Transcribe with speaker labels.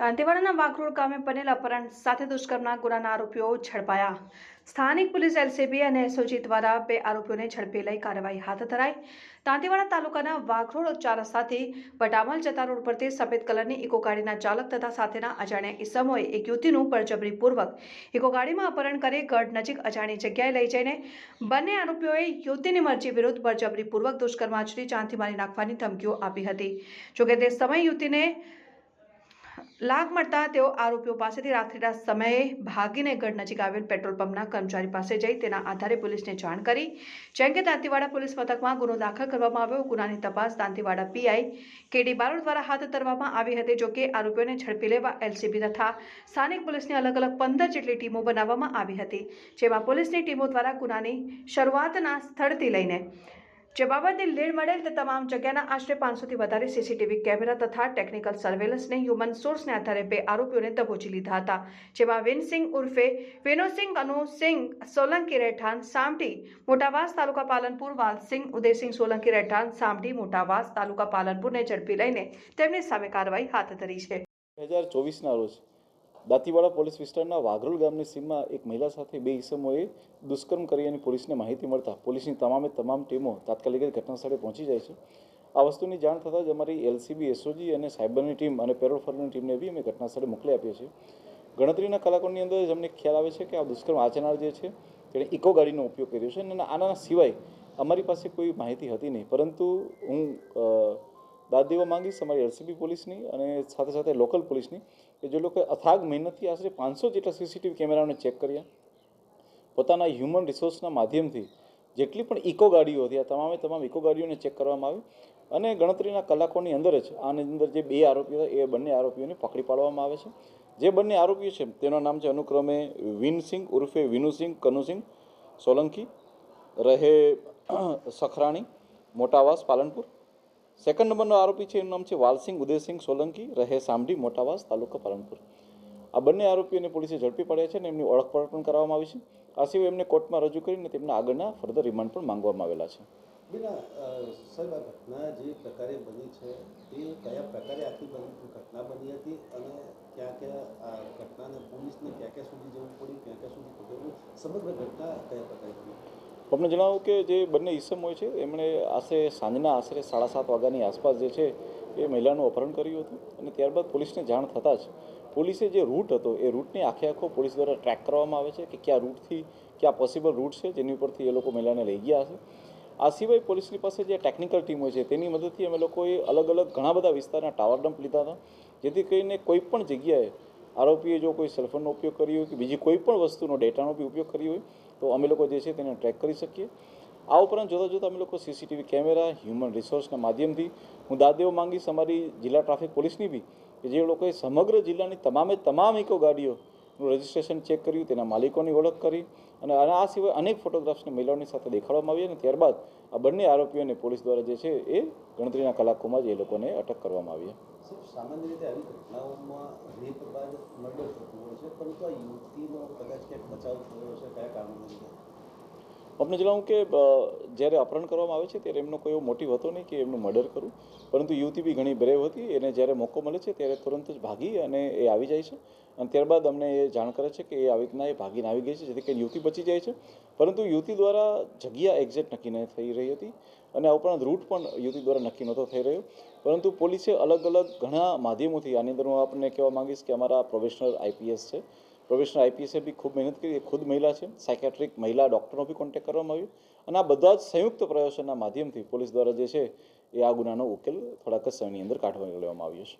Speaker 1: દાંતીવાડાના વાઘરોડ ગામે બનેલ અપહરણ સાથે દુષ્કર્મના ગુનાના આરોપીઓ ઝડપાયા. સ્થાનિક પોલીસ એલસીબી અને એસઓજી દ્વારા બે આરોપીઓને ઝડપી લઈ કાર્યવાહી હાથ ધરાઈ. દાંતેવાડા તાલુકાના વાઘરોડ ચાર સાથે વટામલ જતા રોડ પરથી સફેદ કલરની ઇકો ગાડીના ચાલક તથા સાથેના અજાણ્યા ઇસમોએ એક યુવતીનું બળજબરીપૂર્વક ઇકો ગાડીમાં અપહરણ કરી ગઢ નજીક અજાણી જગ્યાએ લઈ જઈને બંને આરોપીઓએ યુવતીની મરજી વિરુદ્ધ બળજબરીપૂર્વક દુષ્કર્મ આચરી જાનથી મારી નાખવાની ધમકીઓ આપી હતી. જોકે તે સમયે યુવતીને લાગ મળતા તેઓ આરોપીઓ પાસેથી રાત્રિના સમયે ભાગીને ગઢ નજીક આવેલ પેટ્રોલ પંપના કર્મચારી પાસે જઈ તેના આધારે પોલીસને જાણ કરી. જેમ કે દાંતીવાડા પોલીસ મથકમાં ગુનો દાખલ કરવામાં આવ્યો. ગુનાની તપાસ દાંતીવાડા પીઆઈ કેડી બારોડ દ્વારા હાથ ધરવામાં આવી હતી જોકે આરોપીઓને ઝડપી લેવા એલસીબી તથા સ્થાનિક પોલીસની અલગ અલગ પંદર જેટલી ટીમો બનાવવામાં આવી હતી, જેમાં પોલીસની ટીમો દ્વારા ગુનાની શરૂઆતના સ્થળથી લઈને જે બાબતે લીડ મળેલ તે તમામ જગ્યાના આશરે પાંચસોથી વધારે સીસીટીવી કેમેરા તથા ટેકનિકલ સર્વેલન્સને હ્યુમન સોર્સને આધારે બે આરોપીઓને દબોચી લીધા હતા જેમાં વિનસિંગ ઉર્ફે વિનોસિંગ અનુસિંગ સોલંકી રહેઠાણ સામટી મોટાવાસ તાલુકા પાલનપુર વાલસિંગ ઉદયસિંહ સોલંકી રહેઠાણ સામટી મોટાવાસ તાલુકા પાલનપુરને ઝડપી લઈને તેમની સામે કાર્યવાહી હાથ ધરી છે
Speaker 2: બે હજાર ચોવીસના રોજ દાંતીવાડા પોલીસ વિસ્તારના વાઘરોલ ગામની સીમમાં એક મહિલા સાથે બે ઈસમોએ દુષ્કર્મ કરી અને પોલીસને માહિતી મળતા પોલીસની તમામે તમામ ટીમો તાત્કાલિક ઘટનાસ્થળે ઘટના સ્થળે પહોંચી જાય છે. આ વસ્તુની જાણ થતાં જ અમારી એલસીબી, એસઓજી અને સાયબરની ટીમ અને પેરોલ ફરની ટીમને બી અમે ઘટના સ્થળે મોકલી આપીએ છીએ. ગણતરીના કલાકોની અંદર જ અમને ખ્યાલ આવે છે કે આ દુષ્કર્મ આચરનાર જે છે, તેણે ઇકો ગાડીનો ઉપયોગ કર્યો છે અને આના સિવાય અમારી પાસે કોઈ માહિતી હતી નહીં. પરંતુ હું દાદ દેવા માંગીશ અમારી આરસીબી પોલીસની અને સાથે સાથે લોકલ પોલીસની કે જે લોકોએ અથાગ મહેનતથી આશરે પાંચસો જેટલા સીસીટીવી કેમેરાને ચેક કર્યા. પોતાના હ્યુમન રિસોર્સના માધ્યમથી જેટલી પણ ઇકો ગાડીઓ હતી, આ તમામે તમામ ઇકો ગાડીઓને ચેક કરવામાં આવી અને ગણતરીના કલાકોની અંદર જ આની અંદર જે બે આરોપીઓ હતા, એ બંને આરોપીઓને પકડી પાડવામાં આવે છે. જે બંને આરોપીઓ છે, તેનું નામ છે અનુક્રમે વિનસિંગ ઉર્ફે વિનુસિંગ કનુસિંગ સોલંકી, રહે સખરાણી, મોટાવાસ, પાલનપુર. સેકન્ડ નંબરનો આરોપી છે, એનું નામ છે વાલસિંહ ઉદયસિંહ સોલંકી, રહે સામડી મોટાવાસ, તાલુકા પાલનપુર. આ બંને આરોપીઓને પોલીસે ઝડપી પાડ્યા છે અને એમની ઓળખપણ પણ કરવામાં આવી છે. આ સિવાય એમને કોર્ટમાં રજૂ કરીને તેમના આગળના ફર્ધર રિમાન્ડ પણ માંગવામાં આવેલા છે.
Speaker 3: જે પ્રકારે બની છે, તે કયા પ્રકારે આખી ઘટના બની હતી અને ક્યાં ક્યાં આ પોલીસને ક્યાં ક્યાં સુધી
Speaker 2: તમને જણાવું કે જે બંને ઈસમ હોય છે, એમણે આશરે સાંજના આશરે સાડા સાત વાગ્યાની આસપાસ જે છે, એ મહિલાનું અપહરણ કર્યું હતું અને ત્યારબાદ પોલીસને જાણ થતાં જ પોલીસે જે રૂટ હતો, એ રૂટને આખે આખો પોલીસ દ્વારા ટ્રેક કરવામાં આવે છે કે કયા રૂટથી કયા પોસિબલ રૂટ છે, જેની ઉપરથી એ લોકો મહિલાને લઈ ગયા હશે આ સિવાય પોલીસની પાસે જે ટેકનિકલ ટીમ હોય છે, તેની મદદથી અમે લોકોએ અલગ અલગ ઘણા બધા વિસ્તારના ટાવર ડમ્પ લીધા હતા, જેથી કરીને કોઈ પણ જગ્યાએ આરોપીએ જો કોઈ સેલફોનનો ઉપયોગ કર્યો હોય કે બીજી કોઈ પણ વસ્તુનો ડેટાનો બી ઉપયોગ કર્યો હોય, તો અમે લોકો જે છે તેને ટ્રેક કરી શકીએ. આ ઉપરાંત જોતાં જોતાં અમે લોકો સીસીટીવી કેમેરા હ્યુમન રિસોર્સના માધ્યમથી હું દાદ માંગીશ અમારી જિલ્લા ટ્રાફિક પોલીસની બી, કે જે લોકોએ સમગ્ર જિલ્લાની તમામે તમામ ઇકો રજિસ્ટ્રેશન ચેક કર્યું, તેના માલિકોની ઓળખ કરી અને આ સિવાય અનેક ફોટોગ્રાફ્સને મહિલાઓની સાથે દેખાડવામાં આવી અને ત્યારબાદ આ બંને આરોપીઓને પોલીસ દ્વારા જે છે એ ગણતરીના કલાકોમાં જ એ લોકોને અટક કરવામાં આવી.
Speaker 3: સામાન્ય રીતે
Speaker 2: આપણે જણાવું કે જ્યારે અપહરણ કરવામાં આવે છે, ત્યારે એમનો કોઈ એવો મોટિવ હતો નહીં કે એમનું મર્ડર કરવું? પરંતુ યુવતી બી ઘણી બ્રેવ હતી, એને જ્યારે મોકો મળે છે, ત્યારે તુરંત જ ભાગી અને એ આવી જાય છે. અને ત્યારબાદ અમને એ જાણ કરે છે કે એ આવી રીતના એ ભાગીને આવી ગઈ છે, જેથી કરીને યુવતી બચી જાય છે. પરંતુ યુવતી દ્વારા જગ્યા એક્ઝેક્ટ નક્કી ન થઈ રહી હતી અને આ ઉપરાંત રૂટ પણ યુવતી દ્વારા નક્કી નહોતો થઈ રહ્યો. પરંતુ પોલીસે અલગ અલગ ઘણા માધ્યમોથી, આની અંદર હું આપને કહેવા માંગીશ કે અમારા પ્રોફેશનલ આઈપીએસ છે. પ્રોફેશનલ આઈપીએસે બી ખૂબ મહેનત કરી ખુદ મહિલા છે. સાયકેટ્રિક મહિલા ડૉક્ટરનો બી કોન્ટેક્ટ કરવામાં આવ્યો. અને આ બધા જ સંયુક્ત પ્રયાસોના માધ્યમથી પોલીસ દ્વારા જે છે એ આ ગુનાનો ઉકેલ થોડાક જ સમયની અંદર કાઢવા લેવામાં આવ્યો છે.